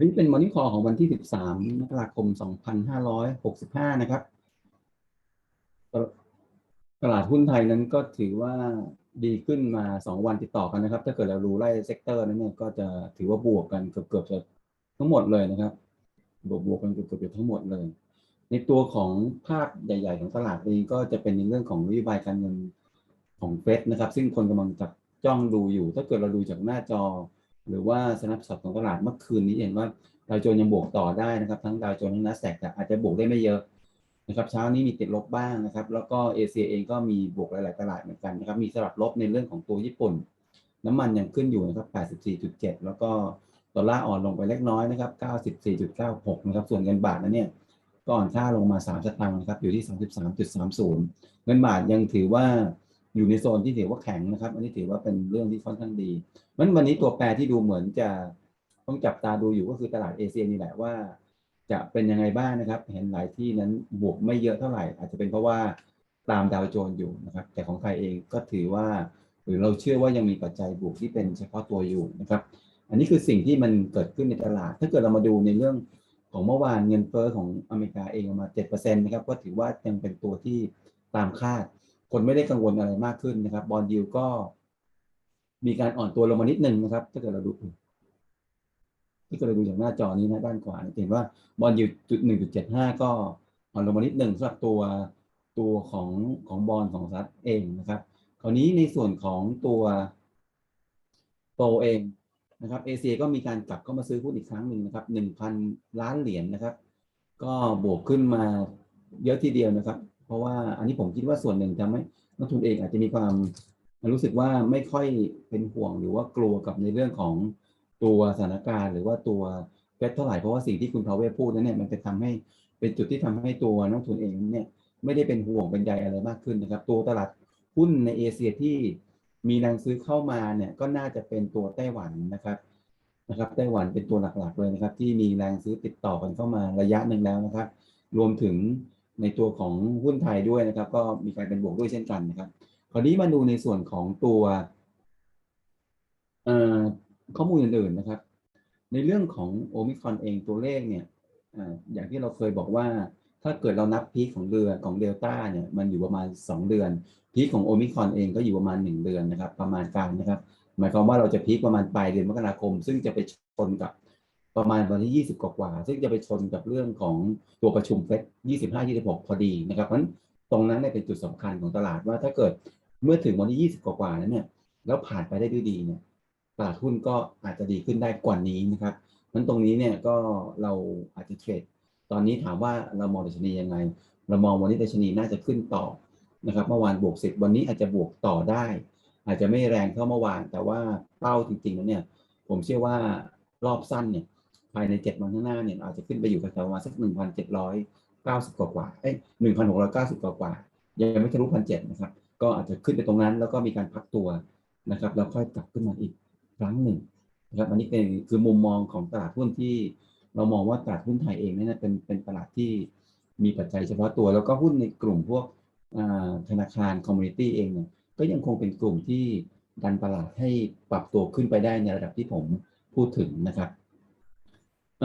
นี่เป็นมอนิ่งคอของวันที่ 13มกราคม 2565 นะครับ ตลาดหุ้นไทยนั้นก็ถือว่าดีขึ้นมา 2 วันติดต่อกันนะครับ ถ้าเกิดเรารู้ไล่เซกเตอร์นั้นเนี่ยก็จะถือว่าบวกกันเกือบๆจะทั้งหมดเลยนะครับ บวกบวกกันเกือบๆจะทั้งหมดเลย ในตัวของภาพใหญ่ ๆ ของตลาดเองก็จะเป็นในเรื่องของนโยบายการเงินของเฟดนะครับ ซึ่งคนกำลังจับจ้องดูอยู่ ถ้าเกิดเราดูจากหน้าจอ หรือว่าสนับสนุนของตลาดเมื่อคืนนี้เห็นว่าดาวโจนส์ยังบวกต่อได้นะครับทั้งดาวโจนส์ทั้งนัสแสกแต่อาจจะบวกได้ไม่เยอะนะครับเช้านี้มีติดลบบ้างนะครับ แล้วก็เอเชียเองก็มีบวกหลาย ๆ ตลาดเหมือนกันนะครับมีสลับลบในเรื่องของตัวญี่ปุ่น น้ำมันยังขึ้นอยู่นะครับ 84.7 แล้วก็ดอลลาร์อ่อนลงไปเล็กน้อยนะครับ 94.96 นะครับส่วนเงินบาทนั้นเนี่ยก็อ่อนค่าลงมา 3 สตางค์นะครับอยู่ที่ 33.30 เงินบาทยังถือว่า อยู่ในโซนที่ถือว่าแข็งนะครับ อันนี้ถือว่าเป็นเรื่องที่ค่อนข้างดีมันวันนี้ตัวแปรที่ดูเหมือนจะต้องจับตาดูอยู่ก็คือตลาดเอเชียนี่แหละว่า จะเป็นยังไงบ้างนะครับ เห็นหลายที่นั้นบวกไม่เยอะเท่าไหร่ อาจจะเป็นเพราะว่าตามดาวโจนส์อยู่นะครับ แต่ของไทยเองก็ถือว่า หรือเราเชื่อว่ายังมีปัจจัยบวกที่เป็นเฉพาะตัวอยู่นะครับ อันนี้คือสิ่งที่มันเกิดขึ้นในตลาด ถ้าเกิดเรามาดูในเรื่องของเมื่อวานเงินเฟ้อของอเมริกาเองประมา7%นะครับก็ถือว่ายังเป็นตัวที่ตามคาด คนไม่ได้กังวลอะไรมากขึ้นนะครับบอลยิวก็ มีการอ่อนตัวลงมานิดนึงนะครับ ถ้าเกิดเราดูถ้าเกิดเราดูจากหน้าจอนี้นะด้านขวาเห็นว่าบอลยิวจุดหนึ่งจุดเจ็ดห้าก็อ่อนลงมานิดหนึ่งสำหรับตัวตัวของของบอลของสหรัฐเองนะครับ คราวนี้ในส่วนของตัวโตเองนะครับเอเชียก็มีการกลับเข้ามาซื้อหุ้นอีกครั้งหนึ่งนะครับหนึ่งพันล้านเหรียญนนะครับ ก็บวกขึ้นมาเยอะทีเดียวนะครับ เพราะว่าอันนี้ผมคิดว่าส่วนหนึ่งทำให้นักทุนเองอาจจะมีความรู้สึกว่าไม่ค่อยเป็นห่วงหรือว่ากลัวกับในเรื่องของตัวสถานการณ์ หรือว่าตัวเฟดเท่าไหร่เพราะว่าสิ่งที่คุณพาวเวลพูดนั้นเนี่ยมันจะทำให้เป็นจุดที่ทำให้ตัวนักทุนเองเนี่ยไม่ได้เป็นห่วงเป็นใยอะไรมากขึ้นนะครับ ตัวตลาดหุ้นในเอเชียที่มีแรงซื้อเข้ามาเนี่ยก็น่าจะเป็นตัวไต้หวันนะครับนะครับไต้หวันเป็นตัวหลักๆเลยนะครับ ที่มีแรงซื้อติดต่อกันเข้ามาระยะหนึ่งแล้วนะครับ รวมถึง ในตัวของหุ้นไทยด้วยนะครับ ก็มีการเป็นบวกด้วยเช่นกันนะครับ คราวนี้มาดูในส่วนของตัวข้อมูลอื่นๆนะครับ ในเรื่องของโอมิครอนเองตัวเลขเนี่ยอย่างที่เราเคยบอกว่าถ้าเกิดเรานับพีคของเดือของเดลต้าเนี่ยมันอยู่ประมาณ 2 เดือนพีคของโอมิครอนเองก็อยู่ประมาณ 1 เดือนนะครับ ประมาณกลางนะครับ หมายความว่าเราจะพีคประมาณปลายเดือนมกราคม ซึ่งจะไปชนกับ ประมาณวันที่ 20 กว่าๆซึ่งจะไปชนกับเรื่องของตัวประชุมเฟด25-26 พอดีนะครับเพราะฉะนั้นตรงนั้นเป็นจุดสำคัญของตลาดว่าถ้าเกิดเมื่อถึงวันที่ 20 กว่าๆนั้นเนี่ยแล้วผ่านไปได้ด้วยดีเนี่ยตลาดหุ้นก็อาจจะดีขึ้นได้กว่านี้นะครับนั้นตรงนี้เนี่ยก็เราอาจจะเทรดตอนนี้ถามว่าเรามองดัชนียังไง เรามองวันนี้ดัชนีน่าจะขึ้นต่อนะครับ เมื่อวานบวกสิบวันนี้อาจจะบวกต่อได้ อาจจะไม่แรงเท่าเมื่อวาน แต่ว่าเป้าจริงๆแล้วเนี่ย ผมเชื่อว่ารอบสั้นเนี่ยายในเจ็ดวันข้างหน้าเนี่ยอาจจะขึ้นไปอยู่แถวประมาณสักหนึ่งพันเจ็ดร้อยเก้าสิบกว่าๆเอ้ยหนึ่งพันหกร้อยเก้าสิบกว่าๆยังไม่ทะลุพันเจ็ดนะครับ ก็อาจจะขึ้นไปตรงนั้น แล้วก็มีการพักตัวนะครับแล้วค่อยกลับขึ้นมาอีกครั้งหนึ่งนะครับอันนี้เป็นคือมุมมองของตลาดหุ้นที่เรามองว่าตลาดหุ้นไทยเองเนี่ยเป็นเป็นตลาดที่มีปัจจัยเฉพาะตัว แล้วก็หุ้นในกลุ่มพวกธนาคารคอมมูนิตี้เองเนี่ยก็ยังคงเป็นกลุ่มที่ดันตลาดให้ปรับตัวขึ้นไปได้ในระดับที่ผมพูดถึงนะครับ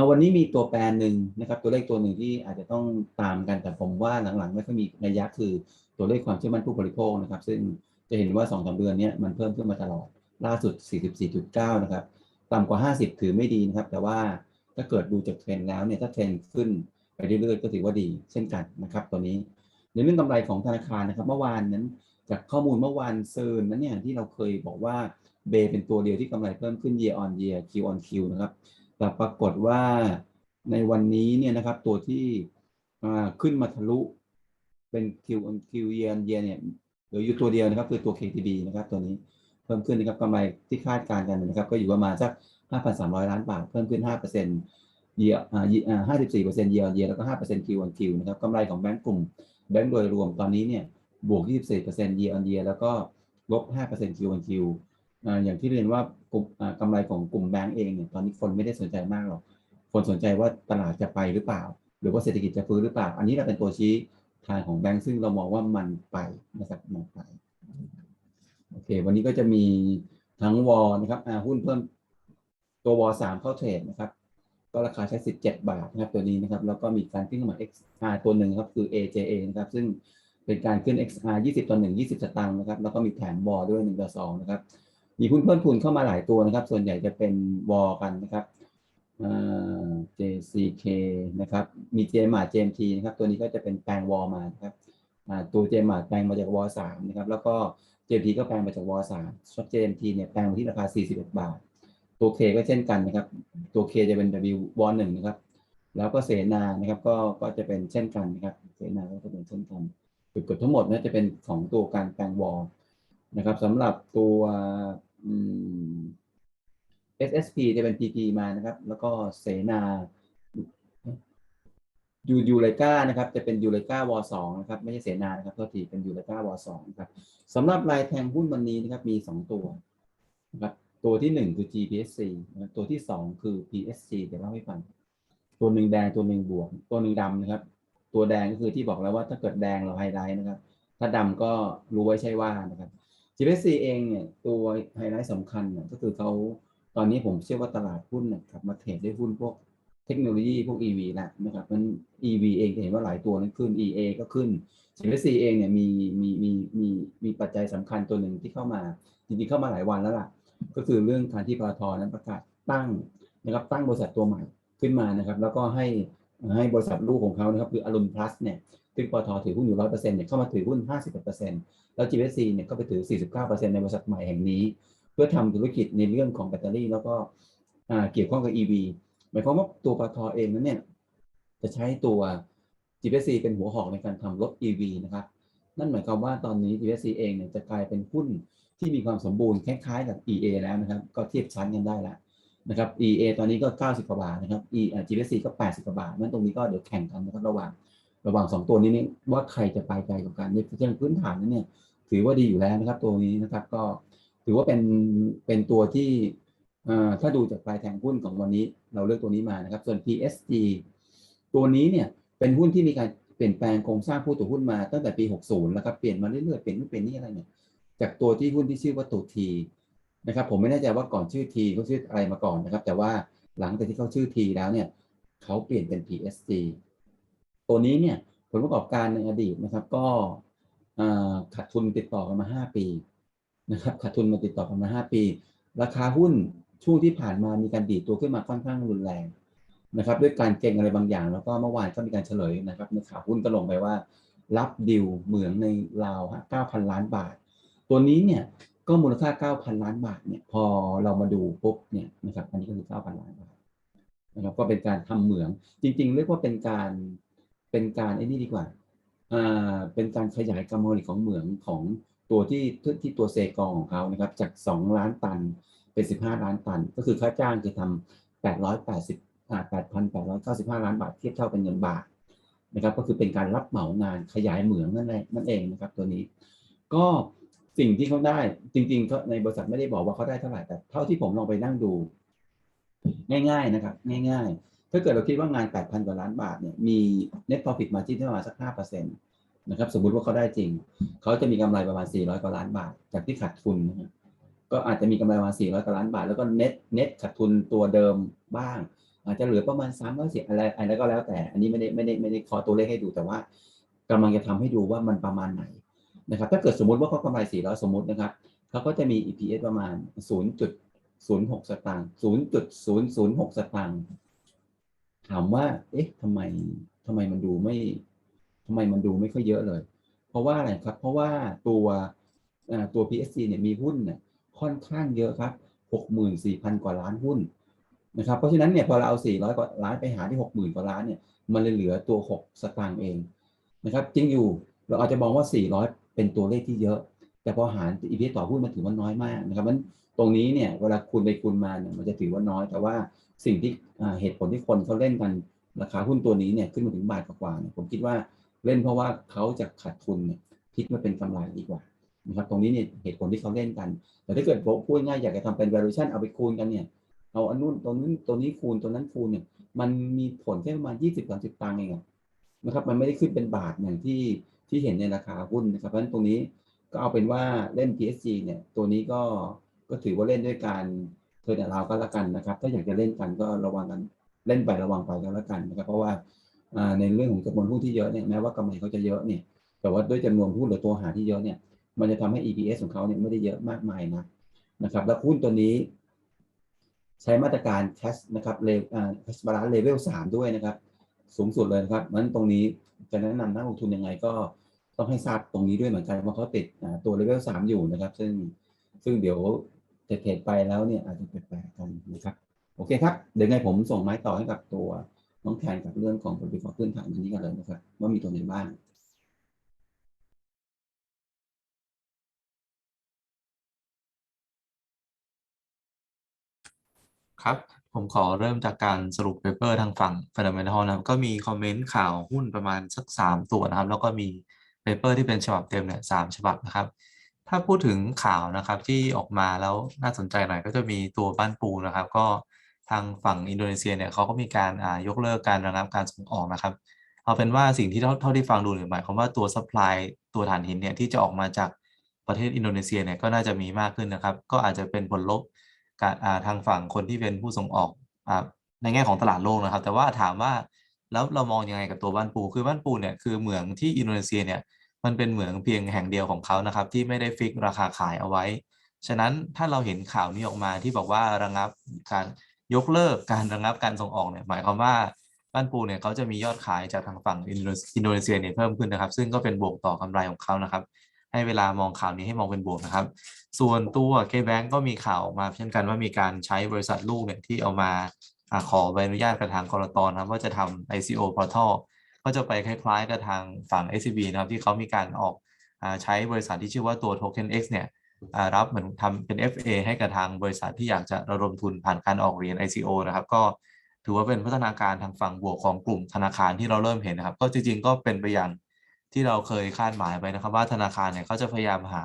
วันนี้มีตัวแปรหนึ่งนะครับ ตัวเลขตัวหนึ่งที่อาจจะต้องตามกันแต่ผมว่าหลังๆไม่ค่อยมีนัยะคือตัวเลขความเชื่อมั่นผู้บริโภคนะครับ ซึ่งจะเห็นว่า2อสเดือนนี้มันเพิ่มขึ้นมาตลอดล่าสุด 44.9 นะครับ ต่ำกว่า 50 ถือไม่ดีนะครับ แต่ว่าถ้าเกิดดูจากเทรนแล้วเนี่ยถ้าเทรนขึ้นไปเรื่อยๆก็ถือว่าดีเช่นกันนะครับตัวนี้ในเรื่องกำไรของธนาคารนะครับ เมื่อวานนั้นจากข้อมูลเมื่อวานเซิร์นนั้นเนี่ยที่เราเคยบอกว่าเบเป็นตัวเดียวที่กำไรเพิ่มขึ้น year on year Q on Q นะครับ แต่ปรากฏว่าในวันนี้เนี่ยนะครับตัวที่ขึ้นมาทะลุเป็น Q on Q year on year เนี่ยเหลืออยู่ตัวเดียวนะครับ คือตัว KTB นะครับ ตัวนี้เพิ่มขึ้นนะครับกำไรที่คาดการณ์กันนะครับ ก็อยู่ประมาณสัก 5,300 ล้านบาท เพิ่มขึ้น5%เยียร์อ่า54%เยียร์เยียร์แล้วก็5% Q on Q นะครับกำไรของแบงก์กลุ่มแบงก์โดยรวมตอนนี้เนี่ยบวก 24% year on year แล้วก็ลบ 5% Q on Q อย่างที่เรียนว่า กลุ่มกำไรของกลุ่มแบงก์เองเนี่ยตอนนี้คนไม่ได้สนใจมากหรอกคนสนใจว่าตลาดจะไปหรือเปล่า หรือว่าเศรษฐกิจจะฟื้นหรือเปล่า อันนี้เราเป็นตัวชี้ทางของแบงก์ซึ่งเรามองว่ามันไปนะครับมันไปโอเค วันนี้ก็จะมีทั้งวอลนะครับหุ้นเพิ่มตัววอสามเข้าเทรดนะครับ ก็ราคาใช้สิบเจ็ดบาทนะครับตัวนี้นะครับ แล้วก็มีการขึ้นมา XR ตัวหนึ่งครับคือ AJA นะครับ ซึ่งเป็นการขึ้น XR 20ต่อ1 20 สตางค์นะครับ แล้วก็มีแถมวอด้วย1ต่อ2นะครับ มีหุ้นเพิ่มทุนเข้ามาหลายตัวนะครับ ส่วนใหญ่จะเป็นวอกันนะครับอ่า JCK นะครับ มี JMart JMT นะครับ ตัวนี้ก็จะเป็นแปลงวอมานะครับอ่าตัว JMart แปลงมาจากวอ3นะครับ แล้วก็ JMT ก็แปลงมาจากวอ3ช็อต JMT เนี่ยแปลงมาที่ราคา 41 บาท ตัว K ก็เช่นกันนะครับ ตัว K จะเป็น W วอ1นะครับ แล้วก็เสนานะครับ ก็ ก็จะเป็นเช่นกันนะครับ เสนาก็จะเป็นเช่นกันจุดกดทั้งหมดนะจะเป็นของตัวการแปลงวอลนะครับสำหรับตัว SSP จะเป็น PP มานะครับ แล้วก็เสนายูยูไลกานะครับ จะเป็นยูไลกาวอสองนะครับ ไม่ใช่เสนานะครับโทษทีเป็นยูไลกาวอสองนะครับสำหรับรายแทงหุ้นวันนี้นะครับ มีสองตัวนะครับตัวที่หนึ่งคือ GPSC ตัวที่สองคือ PSC เดี๋ยวเล่าให้ฟัง ตัวหนึ่งแดงตัวหนึ่งบวก ตัวหนึ่งดำนะครับ ตัวแดงก็คือที่บอกแล้วว่าถ้าเกิดแดงเราไฮไลท์นะครับ ถ้าดำก็รู้ไว้ใช่ว่านะครับ GPSC เองเนี่ยตัวไฮไลท์สำคัญเนี่ยก็คือเขาตอนนี้ผมเชื่อว่าตลาดหุ้นนะครับมาเทรดได้หุ้นพวกเทคโนโลยีพวก EV แล้วนะครับมัน EV เองจะเห็นว่าหลายตัวนั้นขึ้น EA ก็ขึ้น GPSC เองเนี่ยมีมีมีมีมีปัจจัยสำคัญตัวหนึ่งที่เข้ามาจริงๆเข้ามาหลายวันแล้วล่ะ ก็คือเรื่องการที่ปตทนั้นประกาศตั้งนะครับตั้งบริษัทตัวใหม่ขึ้นมานะครับ แล้วก็ให้ให้บริษัทลูกของเขานะครับคืออรุณพลัสเนี่ย ซึ่งปตทถือหุ้นอยู่ร้อยเปอร์เซ็นต์เนี่ยเข้ามาถือหุ้นห้าสิบเปอร์เซ็นต์แล้ว GPSC เนี่ยก็ไปถือสี่สิบเก้าเปอร์เซ็นต์ในบริษัทใหม่แห่งนี้ เพื่อทำธุรกิจในเรื่องของแบตเตอรี่ แล้วก็เกี่ยวข้องกับ EV หมายความว่าตัวปตทเองนั้นเนี่ยจะใช้ตัว GPSC เป็นหัวหอกในการทำรถ EV นะครับนั่นหมายความว่าตอนนี้ GPSC เองเนี่ยจะกลายเป็นหุ้นที่มีความสมบูรณ์คล้ายๆกับ EA แล้วนะครับ ก็เทียบชั้นกันได้แล้วนะครับ EA ตอนนี้ก็ 90 กว่าบาทนะครับ E อ่า GPSC ก็ 80 กว่าบาทนั่นตรงนี้ก็เดี๋ยวแข่งกันนะครับระหว่าง ระหว่างสองตัวนี้นี่ว่าใครจะไปไกลกว่ากันในเชิงพื้นฐานนั้นเนี่ยถือว่าดีอยู่แล้วนะครับ ตัวนี้นะครับก็ถือว่าเป็นเป็นตัวที่ถ้าดูจากปลายแทงหุ้นของวันนี้ เราเลือกตัวนี้มานะครับ ส่วน PSG ตัวนี้เนี่ยเป็นหุ้นที่มีการเปลี่ยนแปลงโครงสร้างผู้ถือหุ้นมาตั้งแต่ปี 60 แล้วครับเปลี่ยนมาเรื่อยๆเปลี่ยนนู่นเปลี่ยนนี่อะไรเนี่ยจากตัวที่หุ้นที่ชื่อว่าตัว T นะครับผมไม่แน่ใจว่าก่อนชื่อ T เขาชื่ออะไรมาก่อนนะครับ แต่ว่าหลังจากที่เขาชื่อ T แล้วเนี่ยเขาเปลี่ยนเป็น PSG ตัวนี้เนี่ยผลประกอบการในอดีตนะครับก็ขาดทุนติดต่อกันมา 5 ปีนะครับขาดทุนมาติดต่อกันมา 5 ปี ราคาหุ้นช่วงที่ผ่านมามีการดีดตัวขึ้นมาค่อนข้างรุนแรงนะครับด้วยการเก็งอะไรบางอย่าง แล้วก็เมื่อวานก็มีการเฉลยนะครับในข่าวหุ้นก็ลงไปว่า รับดิวเหมืองในลาวฮะ9,000 ล้านบาท ตัวนี้เนี่ยก็มูลค่า 9,000 ล้านบาทเนี่ยพอเรามาดูปุ๊บเนี่ยนะครับอันนี้ก็คือ 9,000 ล้านบาทนะครับก็เป็นการทำเหมืองจริง ๆ เรียกว่าเป็นการ เป็นการไอ้นี่ดีกว่าอ่าเป็นการขยายกำมลของเหมืองของตัวที่ที่ตัวเซกองของเขานะครับ จาก 2 ล้านตันเป็น 15 ล้านตัน ก็คือค่าจ้างคือทำ880อ่า8,895 ล้านบาทเทียบเท่าเป็นเงินบาทนะครับ ก็คือเป็นการรับเหมางานขยายเหมืองนั่นเองนั่นเองนะครับ ตัวนี้ ก็สิ่งที่เขาได้จริงๆเขาในบริษัทไม่ได้บอกว่าเขาได้เท่าไหร่แต่เท่าที่ผมลองไปนั่งดู ง่าย ๆนะครับ ง่าย ๆ ถ้าเกิดเราคิดว่างาน 8,000 กว่าล้านบาทเนี่ยมี net profit margin ที่ประมาณสัก5%นะครับสมมุติว่าเขาได้จริง เขาจะมีกำไรประมาณ 400 กว่าล้านบาท จากที่ขาดทุนนะครับก็อาจจะมีกำไรประมาณ 400 กว่าล้านบาท แล้วก็ net net ขาดทุนตัวเดิมบ้าง อาจจะเหลือประมาณ310อะไรอะไรก็แล้วแต่ อันนี้ไม่ได้ไม่ได้ไม่ได้ขอตัวเลขให้ดูแต่ว่ากำลังจะทำให้ดูว่ามันประมาณไหนนะครับ ถ้าเกิดสมมติว่าเขากำไร 400 สมมตินะครับเขาก็จะมี EPS ประมาณ 0.06 สตางค์0.006 สตางค์ ถามว่า เอ๊ะทำไมทำไมมันดูไม่ทำไมมันดูไม่ค่อยเยอะเลย เพราะว่าอะไรครับ เพราะว่าตัวตัว PSC เนี่ยมีหุ้นเนี่ยค่อนข้างเยอะครับ64,000 กว่าล้านหุ้นนะครับ เพราะฉะนั้นเนี่ยพอเราเอา 400 กว่าล้านไปหาที่ 60,000 กว่าล้านเนี่ย มันเลยเหลือตัว 6 สตางค์เองนะครับ จริงอยู่ เราอาจจะมองว่า 400 เป็นตัวเลขที่เยอะ แต่พอหาร EPS ต่อหุ้นมันถือว่าน้อยมากนะครับมันตรงนี้เนี่ย เวลาคูณไปคูณมาเนี่ย มันจะถือว่าน้อย แต่ว่า สิ่งที่เหตุผลที่คนเขาเล่นกันราคาหุ้นตัวนี้เนี่ยขึ้นมาถึงบาทกว่าเนี่ยผมคิดว่าเล่นเพราะว่าเขาจะขาดทุนเนี่ยพลิกมาเป็นกำไรดีกว่านะครับตรงนี้เนี่ยเหตุผลที่เขาเล่นกัน แต่ถ้าเกิดพูดง่ายอยากจะทำเป็น valuation เอาไปคูณกันเนี่ยเอาอันนู้นตัวนี้ตัวนี้คูณตัวนั้นคูณเนี่ยมันมีผลแค่ประมาณ20-30ตังค์เองนะครับมันไม่ได้ขึ้นเป็นบาทอย่างที่ที่เห็นในราคาหุ้นนะครับเพราะฉะนั้นตรงนี้ก็เอาเป็นว่าเล่น PSG เนี่ยตัวนี้ก็ก็ถือว่าเล่นด้วยการ เทอร์นาราก็แล้วกันนะครับ ถ้าอยากจะเล่นกันก็ระวังกันเล่นไประวังไปก็แล้วกันนะครับ เพราะว่าในเรื่องของจำนวนหุ้นที่เยอะเนี่ยแม้ว่ากำไรเขาจะเยอะเนี่ยแต่ว่าด้วยจำนวนหุ้นหรือตัวหาที่เยอะเนี่ย มันจะทำให้ EPS ของเขาเนี่ยไม่ได้เยอะมากมายนะนะครับ แล้วหุ้นตัวนี้ ใช้มาตรการ cash นะครับเลอ่า cash balance level 3ด้วยนะครับ สูงสุดเลยนะครับนั้นตรงนี้จะแนะนำนักลงทุนยังไงก็ต้องให้ทราบตรงนี้ด้วยเหมือนกันว่าเขาติดตัว level 3อยู่นะครับ ซึ่งซึ่งเดี๋ยว เทรดไปแล้วเนี่ยอาจจะแปลกๆกันนะครับโอเคครับเดี๋ยวไงผมส่งไม้ต่อให้กับตัวน้องแทนกับเรื่องของผลประกอบพื้นฐานนี้กันเลยนะครับว่ามีตัวไหนบ้างครับ ผมขอเริ่มจากการสรุปเปเปอร์ทางฝั่ง Fundamental นะครับก็มีคอมเมนต์ข่าวหุ้นประมาณสัก 3 ตัวนะครับ แล้วก็มีเปเปอร์ที่เป็นฉบับเต็มเนี่ยสามฉบับนะครับ ถ้าพูดถึงข่าวนะครับที่ออกมาแล้วน่าสนใจหน่อยก็จะมีตัวบ้านปูนะครับ ก็ทางฝั่งอินโดนีเซียเนี่ยเขาก็มีการอ่ายกเลิกการระงับการส่งออกนะครับ เอาเป็นว่าสิ่งที่เท่าเท่าที่ฟังดูเนี่ยหมายความว่าตัวซัพพลายตัวถ่านหินเนี่ยที่จะออกมาจากประเทศอินโดนีเซียเนี่ยก็น่าจะมีมากขึ้นนะครับ ก็อาจจะเป็นผลลบการทางฝั่งคนที่เป็นผู้ส่งออกอในแง่ของตลาดโลกนะครับ แต่ว่าถามว่าแล้วเรามองยังไงกับตัวบ้านปู คือบ้านปูเนี่ยคือเหมืองที่อินโดนีเซียเนี่ย มันเป็นเหมืองเพียงแห่งเดียวของเขานะครับ ที่ไม่ได้ฟิกราคาขายเอาไว้ ฉะนั้นถ้าเราเห็นข่าวนี้ออกมาที่บอกว่าระงับการยกเลิกการระงับการส่งออกเนี่ยหมายความว่าบ้านปูเนี่ยเขาจะมียอดขายจากทางฝั่งอินโดนีเซียเนี่ยเพิ่มขึ้นนะครับ ซึ่งก็เป็นบวกต่อกำไรของเขานะครับ ให้เวลามองข่าวนี้ให้มองเป็นบวกนะครับ ส่วนตัว K-Bank ก็มีข่าวออกมาเช่นกันว่ามีการใช้บริษัทลูกเนี่ยที่เอามาขอใบอนุญาตกับทางกรตนะครับว่าจะทำ ICO portal ก็จะไปคล้ายๆกับทางฝั่ง SCB นะครับที่เขามีการออกอใช้บริษัทที่ชื่อว่าตัว Token X เนี่ยรับเหมือนทำเป็น FA ให้กับทางบริษัทที่อยากจะระดมทุนผ่านการออกเหรียญ ICO นะครับ ก็ถือว่าเป็นพัฒนาการทางฝั่งบวกของกลุ่มธนาคารที่เราเริ่มเห็นนะครับ ก็จริงๆก็เป็นไปอย่างที่เราเคยคาดหมายไปนะครับ ว่าธนาคารเนี่ยเขาจะพยายามหา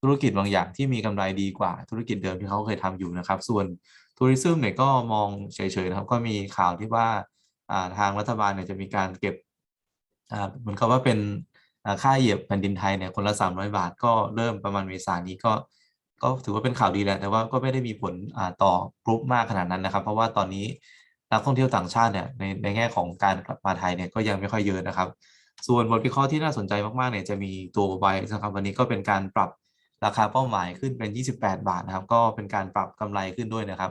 ธุรกิจบางอย่างที่มีกำไรดีกว่า ธุรกิจเดิมที่เขาเคยทำอยู่นะครับ ส่วนทัวริซึมเนี่ยก็มองเฉยๆนะครับ ก็มีข่าวที่ว่าทางรัฐบาลเนี่ยจะมีการเก็บ เหมือนกับว่าเป็นค่าเหยียบแผ่นดินไทยเนี่ยคนละ300 บาทก็เริ่มประมาณเมษานนี้ก็ก็ถือว่าเป็นข่าวดีแหละแต่ว่าก็ไม่ได้มีผลต่อกรุ๊ปมากขนาดนั้นนะครับ เพราะว่าตอนนี้นักท่องเที่ยวต่างชาติเนี่ยในในแง่ของการกลับมาไทยเนี่ยก็ยังไม่ค่อยเยอะนะครับ ส่วนบทวิเคราะห์ที่น่าสนใจมากๆเนี่ยจะมีตัวไบนะครับวันนี้ก็เป็นการปรับราคาเป้าหมายขึ้นเป็น 28 บาทนะครับ ก็เป็นการปรับกำไรขึ้นด้วยนะครับ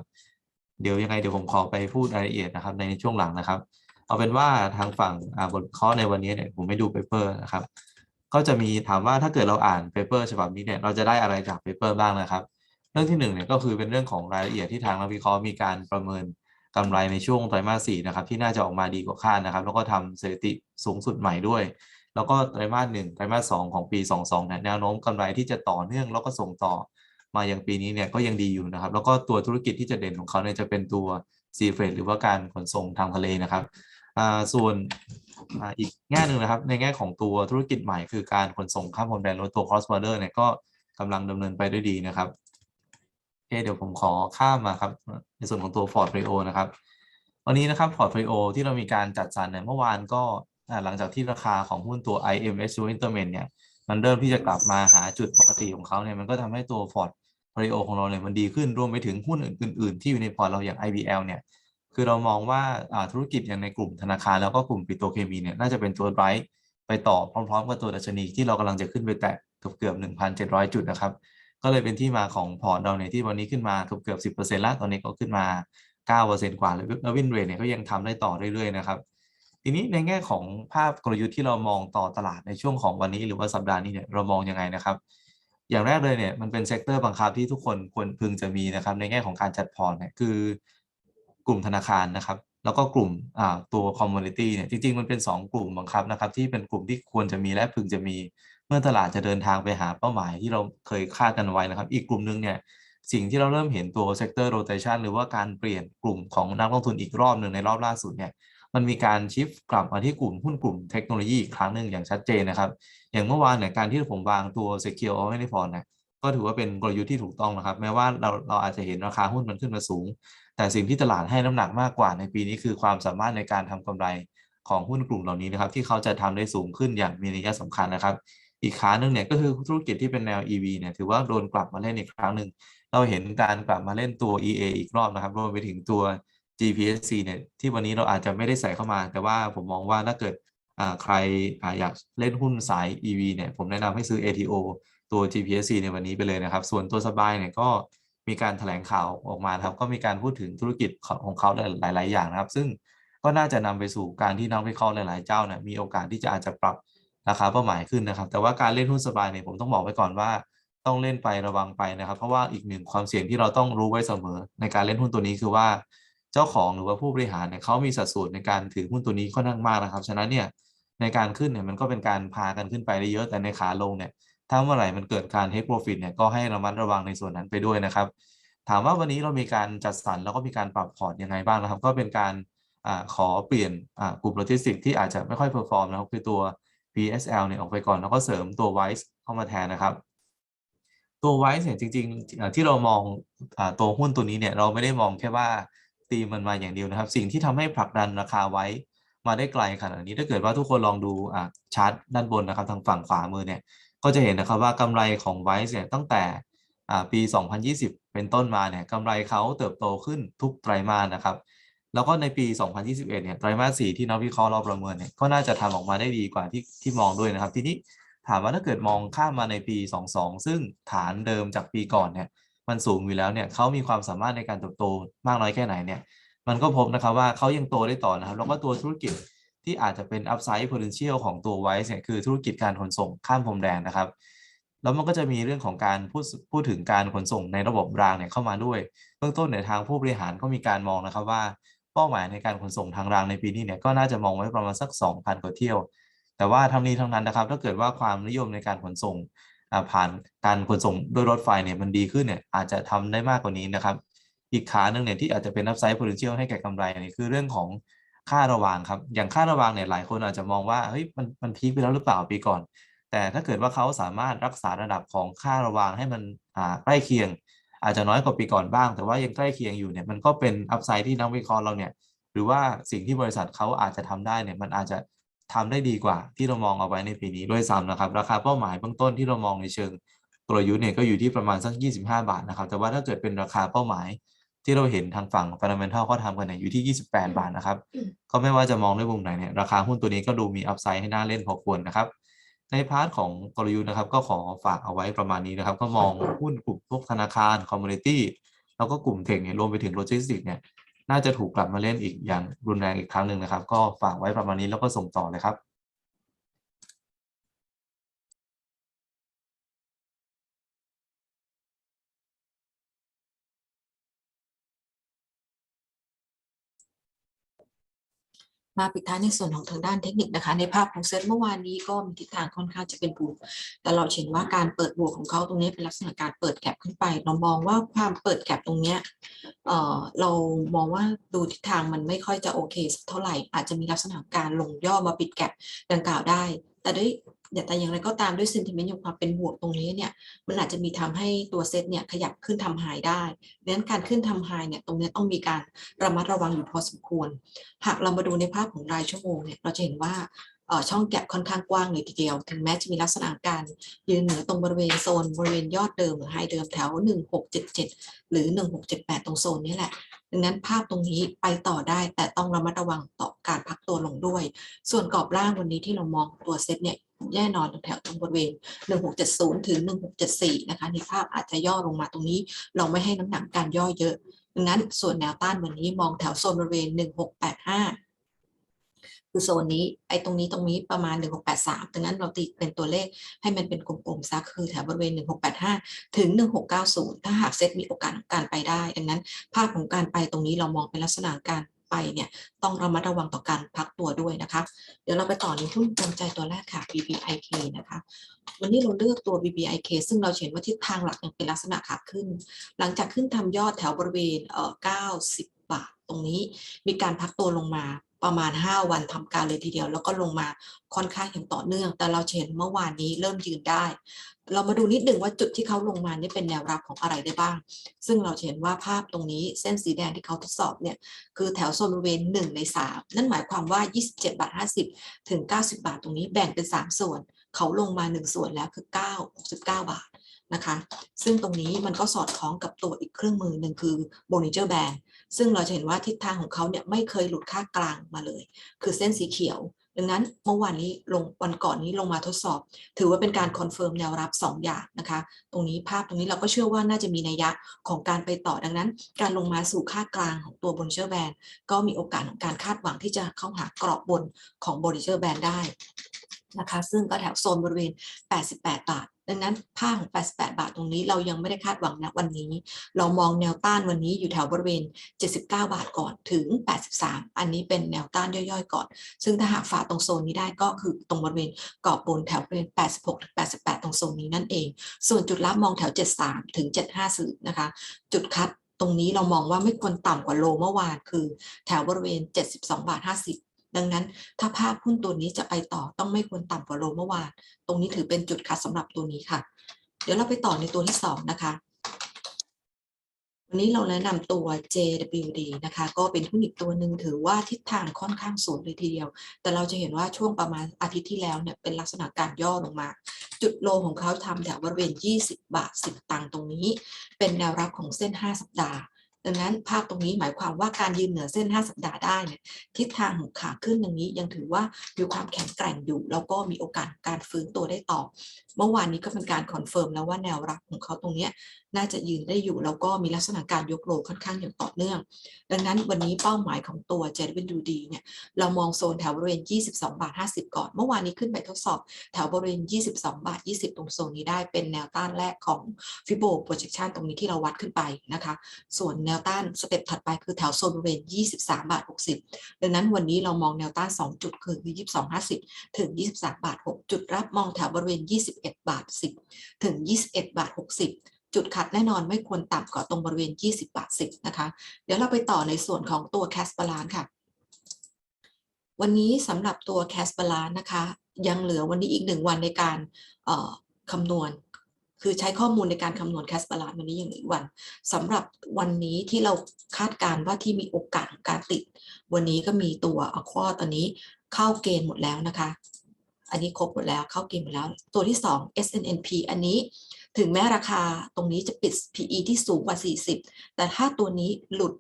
เดี๋ยวยังไงเดี๋ยวผมขอไปพูดรายละเอียดนะครับ ในช่วงหลังนะครับ เอาเป็นว่าทางฝั่งบทวิเคราะห์ในวันนี้เนี่ยผมไม่ดูเปเปอร์นะครับก็จะมีถามว่าถ้าเกิดเราอ่านเปเปอร์ฉบับนี้เนี่ยเราจะได้อะไรจากเปเปอร์บ้างนะครับ เรื่องที่หนึ่งเนี่ยก็คือเป็นเรื่องของรายละเอียดที่ทางนักวิเคราะห์มีการประเมินกำไรในช่วงไตรมาสสี่นะครับที่น่าจะออกมาดีกว่าคาดนะครับ แล้วก็ทำสถิติสูงสุดใหม่ด้วย แล้วก็ไตรมาสหนึ่งไตรมาสสองของปี 22เนี่ยแนวโน้มกำไรที่จะต่อเนื่องแล้วก็ส่งต่อมาอย่างปีนี้เนี่ยก็ยังดีอยู่นะครับ แล้วก็ตัวธุรกิจที่จะเด่นของเขาเนี่ยจะเป็นตัวซีเฟรดหรือว่าการขนส่งทางทะเลนะครับ ส่วนอ,อีกแง่หนึ่งนะครับ ในแง่ของตัวธุรกิจใหม่คือการขนส่งข้ามพรมแดนรถตัว cross border เนี่ยก็กำลังดำเนินไปด้วยดีนะครับโอเคเดี๋ยวผมขอข้ามมาครับในส่วนของตัว Portfolio นะครับวันนี้นะครับพอร์ตโฟลิโอที่เรามีการจัดสรรเนี่ยเมื่อวานก็หลังจากที่ราคาของหุ้นตัว IMS Interment เนี่ยมันเริ่มที่จะกลับมาหาจุดปกติของเขาเนี่ยมันก็ทำให้ตัวพอร์ตโฟลิโอของเราเนี่ยมันดีขึ้นรวมไปถึงหุ้นอื่น ๆ ที่อยู่ในพอร์ตเราอย่าง IBL เนี่ย คือเรามองว่าธุรกิจอย่างในกลุ่มธนาคารแล้วก็กลุ่มปิโตรเคมีเนี่ยน่าจะเป็นตัวไบรท์ไปต่อพร้อมๆ กับตัวดัชนีที่เรากำลังจะขึ้นไปแตะเกือบเกือบ1,700 จุดนะครับ ก็เลยเป็นที่มาของพอร์ตเราเนี่ยที่วันนี้ขึ้นมาเกือบเกือบ10%แล้วตอนนี้ก็ขึ้นมา 9%กว่าแล้ววินเรทเนี่ยก็ยังทำได้ต่อเรื่อยๆนะครับทีนี้ในแง่ของภาพกลยุทธ์ที่เรามองต่อตลาดในช่วงของวันนี้หรือว่าสัปดาห์นี้เนี่ยเรามองยังไงนะครับ อย่างแรกเลยเนี่ยมันเป็นเซกเตอร์บังคับที่ทุกคนควรพึงจะมีนะครับในแง่ของการจัดพอร์ตเนี่ยคือ กลุ่มธนาคารนะครับ แล้วก็กลุ่มตัวคอมมูนิตี้เนี่ยจริงๆ มันเป็น 2 กลุ่มบังคับนะครับ ที่เป็นกลุ่มที่ควรจะมีและพึงจะมีเมื่อตลาดจะเดินทางไปหาเป้าหมายที่เราเคยคาดกันไว้นะครับ อีกกลุ่มหนึงเนี่ยสิ่งที่เราเริ่มเห็นตัว sector rotation หรือว่าการเปลี่ยนกลุ่มของนักลงทุนอีกรอบหนึ่งในรอบล่าสุดเนี่ยมันมีการชิฟกลับมาที่กลุ่มหุ้นกลุ่มเทคโนโลยีอีกครั้งหนึ่งอย่างชัดเจนนะครับ อย่างเมื่อวานเนี่ยการที่ผมวางตัว secure o r g a n i f o r เนี่ยก็ถือว่าเป็นกลยุทธ์ที่ถูกต้องนะครับ แม้ว่าเราเราอาจจะเห็นราคาหุ้นมันขึ้นมาสูง แต่สิ่งที่ตลาดให้น้ำหนักมากกว่าในปีนี้คือความสามารถในการทำกำไรของหุ้นกลุ่มเหล่านี้นะครับ ที่เขาจะทำได้สูงขึ้นอย่างมีนัยสำคัญนะครับ อีกขาหนึ่งเนี่ยก็คือธุรกิจที่เป็นแนว EV เนี่ยถือว่าโดนกลับมาเล่นอีกครั้งหนึ่งเราเห็นการกลับมาเล่นตัว EA อีกรอบนะครับรวมไปถึงตัว GPSC เนี่ยที่วันนี้เราอาจจะไม่ได้ใส่เข้ามา แต่ว่าผมมองว่าถ้าเกิดอ่าใครอ่าอยากเล่นหุ้นสาย EV เนี่ยผมแนะนำให้ซื้อ ATO ตัว GPSC ในวันนี้ไปเลยนะครับ ส่วนตัวสบายเนี่ยก็ มีการแถลงข่าวออกมาครับ ก็มีการพูดถึงธุรกิจของเขาหลาย ๆ อย่างนะครับ ซึ่งก็น่าจะนำไปสู่การที่นักวิเคราะห์หลาย ๆ เจ้าเนี่ยมีโอกาสที่จะอาจจะปรับราคาเป้าหมายขึ้นนะครับ แต่ว่าการเล่นหุ้นสบายเนี่ยผมต้องบอกไว้ก่อนว่าต้องเล่นไประวังไปนะครับ เพราะว่าอีกหนึ่งความเสี่ยงที่เราต้องรู้ไว้เสมอ ในการเล่นหุ้นตัวนี้คือว่าเจ้าของหรือว่าผู้บริหารเนี่ยเขามีสัดส่วนในการถือหุ้นตัวนี้ค่อนข้างมากนะครับ ฉะนั้นเนี่ยในการขึ้นเนี่ยมันก็เป็นการพากันขึ้นไปได้เยอะแต่ในขาลงเนี่ย ถ้าเมื่อไหร่มันเกิดการ take profit เนี่ยก็ให้ระมัดระวังในส่วนนั้นไปด้วยนะครับ ถามว่าวันนี้เรามีการจัดสรรแล้วก็มีการปรับพอร์ตยังไงบ้างนะครับ ก็เป็นการอขอเปลี่ยนกลุ่มโลจิสติกที่อาจจะไม่ค่อยเพอร์ฟอร์มนะครับคือตัว PSL เนี่ยออกไปก่อนแล้วก็เสริมตัว Wise เข้ามาแทนนะครับ ตัว Wise เนี่ยจริงๆ ที่เรามองอตัวหุ้นตัวนี้เนี่ยเราไม่ได้มองแค่ว่าตีมันมาอย่างเดียวนะครับ สิ่งที่ทำให้ผลักดันราคาไว้มาได้ไกลขนาดนี้ถ้าเกิดว่าทุกคนลองดูชาร์ตด้านบนนะครับทางฝั่งขวามือเนี่ย ก็จะเห็นนะครับว่ากำไรของ Wise เนี่ยตั้งแต่ปี 2020 เป็นต้นมาเนี่ยกำไรเขาเติบโตขึ้นทุกไตรมาสนะครับ แล้วก็ในปี 2021 เนี่ยไตรมาส 4 ที่นักวิเคราะห์เราประเมินเนี่ยก็น่าจะทำออกมาได้ดีกว่าที่ที่มองด้วยนะครับ ทีนี้ถามว่าถ้าเกิดมองข้ามมาในปี 22 ซึ่งฐานเดิมจากปีก่อนเนี่ยมันสูงอยู่แล้วเนี่ยเขามีความสามารถในการเติบโตมากน้อยแค่ไหนเนี่ยมันก็พบนะครับว่าเขายังโตได้ต่อนะครับ แล้วก็ตัวธุรกิจ ที่อาจจะเป็น upside potential ของตัว Wise เนี่ยคือธุรกิจการขนส่งข้ามพรมแดนนะครับ แล้วมันก็จะมีเรื่องของการพูดพูดถึงการขนส่งในระบบรางเนี่ยเข้ามาด้วย เบื้องต้นในทางผู้บริหารก็มีการมองนะครับว่าเป้าหมายในการขนส่งทางรางในปีนี้เนี่ยก็น่าจะมองไว้ประมาณสัก 2,000 กว่าเที่ยว แต่ว่าทั้งนี้ทั้งนั้นนะครับ ถ้าเกิดว่าความนิยมในการขนส่งผ่านการขนส่งด้วยรถไฟเนี่ยมันดีขึ้นเนี่ยอาจจะทำได้มากกว่านี้นะครับ อีกขาหนึ่งเนี่ยที่อาจจะเป็น upside potential ให้แก่กำไรเนี่ยคือเรื่องของ ค่าระวางครับ อย่างค่าระวางเนี่ยหลายคนอาจจะมองว่าเฮ้ยมันมันพีคไปแล้วหรือเปล่าปีก่อน แต่ถ้าเกิดว่าเขาสามารถรักษาระดับของค่าระวางให้มันอ่าใกล้เคียง อาจจะน้อยกว่าปีก่อนบ้าง แต่ว่ายังใกล้เคียงอยู่เนี่ยมันก็เป็นอัพไซด์ที่นักวิเคราะห์เราเนี่ยหรือว่าสิ่งที่บริษัทเขาอาจจะทำได้เนี่ยมันอาจจะทำได้ดีกว่าที่เรามองเอาไว้ในปีนี้ด้วยซ้ำนะครับ ราคาเป้าหมายเบื้องต้นที่เรามองในเชิงกลยุทธ์เนี่ยก็อยู่ที่ประมาณสัก 25 บาทนะครับ แต่ว่าถ้าเกิดเป็นราคาเป้าหมาย ที่เราเห็นทางฝั่ง fundamental เขาทำกันเนี่ยอยู่ที่ 28 บาทนะครับ ก็ไม่ว่าจะมองด้วยมุมไหนเนี่ยราคาหุ้นตัวนี้ก็ดูมีอัพไซด์ให้น่าเล่นพอควรนะครับ ในพาร์ทของกลยุทธ์นะครับ ก็ขอฝากเอาไว้ประมาณนี้นะครับ ก็มองหุ้นกลุ่มพวกธนาคารคอมมูนิตี้แล้วก็กลุ่มเทคเนี่ยรวมไปถึงโลจิสติกเนี่ยน่าจะถูกกลับมาเล่นอีกอย่างรุนแรงอีกครั้งหนึ่งนะครับ ก็ฝากไว้ประมาณนี้แล้วก็ส่งต่อเลยครับ มาปิดท้ายในส่วนของทางด้านเทคนิคนะคะ ในภาพของเซตเมื่อวานนี้ก็มีทิศทางค่อนข้างจะเป็นบวกแต่เราเห็นว่าการเปิดบวกของเขาตรงนี้เป็นลักษณะการเปิดแกลบขึ้นไป เรามองว่าความเปิดแกลบตรงเนี้ยเออเรามองว่าดูทิศทางมันไม่ค่อยจะโอเคสักเท่าไหร่อาจจะมีลักษณะการลงย่อมาปิดแกลบดังกล่าวได้ แต่ด้วย แต่อย่างไรก็ตามด้วย sentiment ของความเป็นบวกตรงนี้เนี่ยมันอาจจะมีทำให้ตัวเซตเนี่ยขยับขึ้นทำไฮได้ดังนั้นการขึ้นทำไฮเนี่ยตรงนี้ต้องมีการระมัดระวังอยู่พอสมควร หากเรามาดูในภาพของรายชั่วโมงเนี่ยเราจะเห็นว่าช่องแก็บค่อนข้างกว้างเลยทีเดียว ถึงแม้จะมีลักษณะการยืนเหนือตรงบริเวณโซน บริเวณยอดเดิมหรือไฮเดิมแถว 1677 หรือ 1678 ตรงโซนนี้แหละ ดังนั้นภาพตรงนี้ไปต่อได้แต่ต้องระมัดระวังต่อการพักตัวลงด้วย ส่วนกรอบล่างวันนี้ที่เรามองตัวเซตเนี่ย แน่นอนแถวตรงบริเวณ 1670 ถึง 1674 นะคะ ในภาพอาจจะย่อลงมาตรงนี้ เราไม่ให้น้ำหนักการย่อเยอะดังนั้นส่วนแนวต้านวันนี้มองแถวโซนบริเวณ 1685 คือโซนนี้ ไอ้ตรงนี้ตรงนี้ประมาณ 1683 ดังนั้นเราตีเป็นตัวเลขให้มันเป็นกลมๆซะคือแถวบริเวณ 1685 ถึง 1690 ถ้าหากเซตมีโอกาสของการไปได้ ดังนั้นภาพของการไปตรงนี้เรามองเป็นลักษณะการ ไปเนี่ยต้องระมัดระวังต่อการพักตัวด้วยนะคะ เดี๋ยวเราไปต่อในหุ้นดวงใจตัวแรกค่ะ BBIK นะคะ วันนี้เราเลือกตัว BBIK ซึ่งเราเห็นว่าทิศทางหลักยังเป็นลักษณะขาขึ้น หลังจากขึ้นทำยอดแถวบริเวณเอ่อ90 บาทตรงนี้มีการพักตัวลงมา ประมาณ 5 วันทำการเลยทีเดียว แล้วก็ลงมาค่อนข้างอย่างต่อเนื่อง แต่เราเห็นเมื่อวานนี้เริ่มยืนได้ เรามาดูนิดหนึ่งว่าจุดที่เขาลงมานี่เป็นแนวรับของอะไรได้บ้าง ซึ่งเราเห็นว่าภาพตรงนี้เส้นสีแดงที่เขาทดสอบเนี่ยคือแถวโซนบริเวณ1ใน3 นั่นหมายความว่า 27บาท50 ถึง 90 บาทตรงนี้แบ่งเป็น 3 ส่วน เขาลงมา 1 ส่วนแล้วคือ 9 69 บาท นะคะ ซึ่งตรงนี้มันก็สอดคล้องกับตัวอีกเครื่องมือหนึ่งคือ Bollinger Band ซึ่งเราจะเห็นว่าทิศทางของเขาเนี่ยไม่เคยหลุดค่ากลางมาเลย คือเส้นสีเขียว ดังนั้นเมื่อวานนี้ลงวันก่อนนี้ลงมาทดสอบ ถือว่าเป็นการคอนเฟิร์มแนวรับ 2 อย่างนะคะ ตรงนี้ภาพตรงนี้เราก็เชื่อว่าน่าจะมีนัยยะของการไปต่อดังนั้น การลงมาสู่ค่ากลางของตัว Bollinger Band ก็มีโอกาสของการคาดหวังที่จะเข้าหากรอบบนของ Bollinger Band ได้ นะคะ ซึ่งก็แถวโซนบริเวณ 88 บาท ดังนั้นผ้าของ 88 บาทตรงนี้เรายังไม่ได้คาดหวังนะวันนี้ เรามองแนวต้านวันนี้อยู่แถวบริเวณ 79 บาทก่อนถึง 83 อันนี้เป็นแนวต้านย่อยๆ ก่อน ซึ่งถ้าหากฝ่าตรงโซนนี้ได้ก็คือตรงบริเวณกรอบบนแถวบริเวณ 86 ถึง 88 ตรงโซนนี้นั่นเอง ส่วนจุดรับมองแถว 73 ถึง 750นะคะ จุดคัดตรงนี้เรามองว่าไม่ควรต่ำกว่าโลเมื่อวานคือ แถวบริเวณ 72 บาท 50 ดังนั้นถ้าภาพหุ้นตัวนี้จะไปต่อต้องไม่ควรต่ำกว่าโลเมื่อวาน ตรงนี้ถือเป็นจุดคัดสำหรับตัวนี้ค่ะ เดี๋ยวเราไปต่อในตัวที่ 2 นะคะ วันนี้เราแนะนำตัว JWD นะคะ ก็เป็นหุ้นอีกตัวหนึ่งถือว่าทิศทางค่อนข้างสูงเลยทีเดียว แต่เราจะเห็นว่าช่วงประมาณอาทิตย์ที่แล้วเนี่ยเป็นลักษณะการย่อลงมาจุดโลของเขาทำแถวบริเวณ 20 บาท 10 ตังค์ตรงนี้ เป็นแนวรับของเส้น 5 สัปดาห์ ดังนั้นภาพตรงนี้หมายความว่าการยืนเหนือเส้น 5 สัปดาห์ได้เนี่ยทิศทางของขาขึ้นอย่างนี้ยังถือว่ามีความแข็งแกร่งอยู่ แล้วก็มีโอกาสการฟื้นตัวได้ต่อเมื่อวานนี้ก็เป็นการคอนเฟิร์มแล้วว่าแนวรับของเขาตรงนี้น่าจะยืนได้อยู่แล้วก็มีลักษณะการยกโลค่อนข้างอย่างต่อเนื่อง ดังนั้นวันนี้เป้าหมายของตัว JWD เนี่ยเรามองโซนแถวบริเวณ 22 บาท 50 ก่อน เมื่อวานนี้ขึ้นไปทดสอบแถวบริเวณ 22 บาท 20 ตรงโซนนี้ได้เป็นแนวต้านแรกของ Fibo projection ตรงนี้ที่เราวัดขึ้นไปนะคะ ส่วนแนวต้านสเต็ปถัดไปคือแถวโซนบริเวณ 23 บาท 60 ดังนั้นวันนี้เรามองแนวต้าน 2 จุดคือ 22 50 ถึง 23 บาท 6 จุดรับมองแถวบริเวณ 21บาท 10 ถึง 21 บาท 60 จุดขัดแน่นอนไม่ควรต่ำกว่าตรงบริเวณ 20 บาท 10 นะคะ เดี๋ยวเราไปต่อในส่วนของตัว cash balance ค่ะ วันนี้สำหรับตัว cash balance นะคะ ยังเหลือวันนี้อีกหนึ่งวันในการคำนวณคือใช้ข้อมูลในการคำนวณ cash balance วันนี้ยังหลืออีกวันสำหรับวันนี้ที่เราคาดการณ์ว่าที่มีโอกาสการติด วันนี้ก็มีตัวอควอตอนนี้เข้าเกณฑ์หมดแล้วนะคะ อันนี้ครบหมดแล้วเข้าเกณฑ์หมดแล้ว ตัวที่ 2 SNNP อันนี้ถึงแม้ราคาตรงนี้จะปิด PE ที่สูงกว่า 40 แต่ถ้าตัวนี้หลุด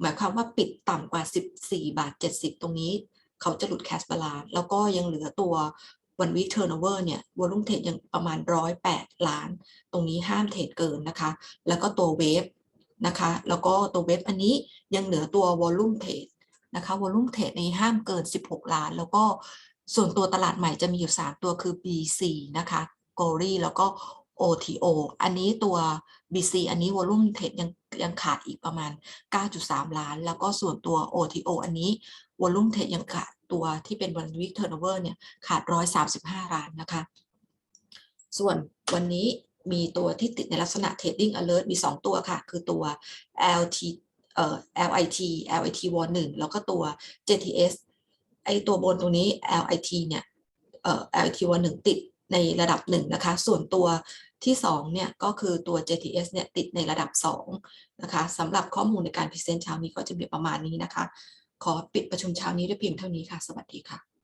หมายความว่าปิดต่ำกว่า 14 บาท 70 ตรงนี้ เขาจะหลุด cash balance แล้วก็ยังเหลือตัว one week turnover เนี่ย volume trade ยังประมาณ 108 ล้าน ตรงนี้ห้ามเทรดเกินนะคะ แล้วก็ตัวเวฟนะคะ แล้วก็ตัวเวฟอันนี้ยังเหลือตัว volume trade นะคะ volume trade ในห้ามเกิน 16 ล้าน แล้วก็ ส่วนตัวตลาดใหม่จะมีอยู่ 3 ตัวคือ BC นะคะ g o r y แล้วก็ OTO อันนี้ตัว BC อันนี้ volume trade ยังยังขาดอีกประมาณ 9.3 ล้าน แล้วก็ส่วนตัว OTO อันนี้ volume trade ยังขาดตัวที่เป็น one week turnover เนี่ยขาด 135 ล้านนะคะ ส่วนวันนี้มีตัวที่ติดในลักษณะ trading alert มี 2 ตัวค่ะ คือตัว LT เอ่อ LIT LIT w 1แล้วก็ตัว JTS ไอตัวบนตรงนี้ LIT เนี่ยเอ่อ LIT w 1ติดในระดับหนะคะ ส่วนตัวที่2เนี่ยก็คือตัว JTS เนี่ยติดในระดับ2นะคะสำหรับข้อมูลในการพรีเซนต์เช้านี้ก็จะมีประมาณนี้นะคะ ขอปิดประชุมเช้านี้ด้วยเพียงเท่านี้ค่ะ สวัสดีค่ะ